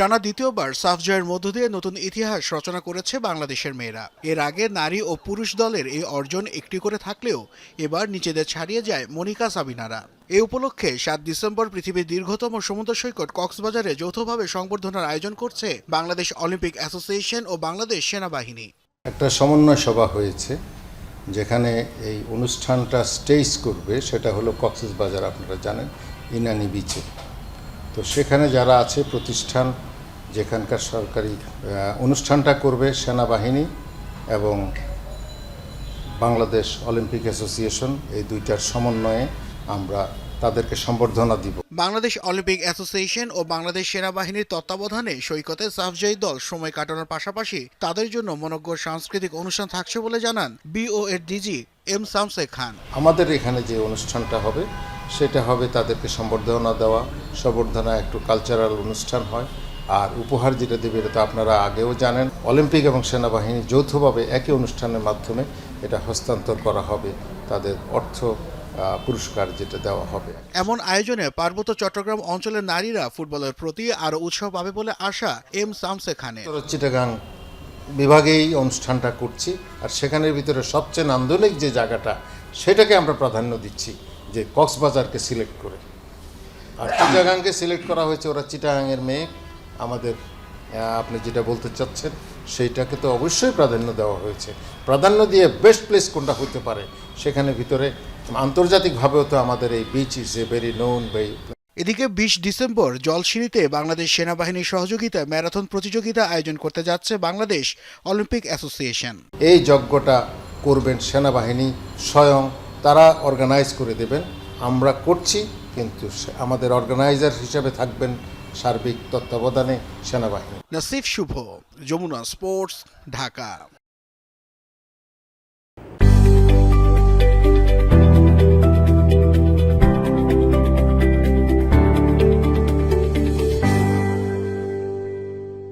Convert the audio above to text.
টানা দ্বিতীয়বার সাফ জয়ের মধ্য দিয়ে নতুন ইতিহাস রচনা করেছে বাংলাদেশের মেয়েরা। এর আগে নারী ও পুরুষ দলের এই অর্জন একটি করে থাকলেও এবার নিজেদের ছাড়িয়ে যায় মনিকা সাবিনারা। এ উপলক্ষে সাত ডিসেম্বর পৃথিবীর দীর্ঘতম সমুদ্র সৈকত কক্সবাজারে যৌথভাবে সংবর্ধনার আয়োজন করছে বাংলাদেশ অলিম্পিক অ্যাসোসিয়েশন ও বাংলাদেশ সেনাবাহিনী। একটা সমন্বয় সভা হয়েছে, যেখানে এই অনুষ্ঠানটা স্টেজ করবে, সেটা হলো কক্সেস বাজার আপনারা জানেন, ইনানি বিচে। তো সেখানে যারা আছে, প্রতিষ্ঠান যেখানকার সরকারি অনুষ্ঠানটা করবে সেনাবাহিনী এবং বাংলাদেশ অলিম্পিক অ্যাসোসিয়েশন। এই দুইটার সমন্বয়ে আমরা তাদেরকে সম্বর্ধনা দিব। বাংলাদেশ অলিম্পিক অ্যাসোসিয়েশন ও বাংলাদেশ সেনাবাহিনীর তত্ত্বাবধানে সৈকতে সাফজয়ী দল সময় কাটানোর পাশাপাশি তাদের জন্য মনজ্ঞ সাংস্কৃতিক অনুষ্ঠান থাকছে বলে জানান বিও এর ডিজি এম সামসে খান। আমাদের এখানে যে অনুষ্ঠানটা হবে সেটা হবে তাদেরকে সম্বর্ধনা দেওয়া। সম্বর্ধনা একটু কালচারাল অনুষ্ঠান হয়। আর উপহার যেটা দেবে এটা তো আপনারা আগেও জানেন। অলিম্পিক এবং সেনাবাহিনী যৌথভাবে একই অনুষ্ঠানের মাধ্যমে এটা হস্তান্তর করা হবে। তাদের অর্থ পুরস্কার যেটা দেওয়া হবে। এমন আয়োজনে পার্বত্য চট্টগ্রাম অঞ্চলের নারীরা ফুটবলের প্রতি আরও উৎসাহ পাবে বলে আশা এম সামসে খানে চিটাগাং বিভাগেই অনুষ্ঠানটা করছি আর সেখানের ভিতরে সবচেয়ে নান্দনিক যে জায়গাটা সেটাকে আমরা প্রাধান্য দিচ্ছি যে কক্সবাজারকে সিলেক্ট করে। আর চিটাগাংকে সিলেক্ট করা হয়েছে ওরা চিটাগাংয়ের মেয়ে। আমাদের আপনি যেটা বলতে চাচ্ছেন সেইটাকে তো অবশ্যই প্রাধান্য দেওয়া হয়েছে। প্রাধান্য দিয়ে বেস্ট প্লেস কোনটা হতে পারে সেখানে ভিতরে আন্তর্জাতিকভাবেও তো আমাদের এই beach is a very known by এদিকে বিশ ডিসেম্বর জলসিঁড়িতে বাংলাদেশ সেনাবাহিনীর সহযোগিতায় ম্যারাথন প্রতিযোগিতা আয়োজন করতে যাচ্ছে বাংলাদেশ অলিম্পিক অ্যাসোসিয়েশন। এই যজ্ঞটা করবেন সেনাবাহিনী স্বয়ং তারা অর্গানাইজ করে দেবেন। আমরা করছি কিন্তু আমাদের অর্গানাইজার হিসেবে থাকবেন সার্বিক তত্ত্বাবধানে সেনাবাহিনী। নাসিফ শুভ যমুনা স্পোর্টস ঢাকা।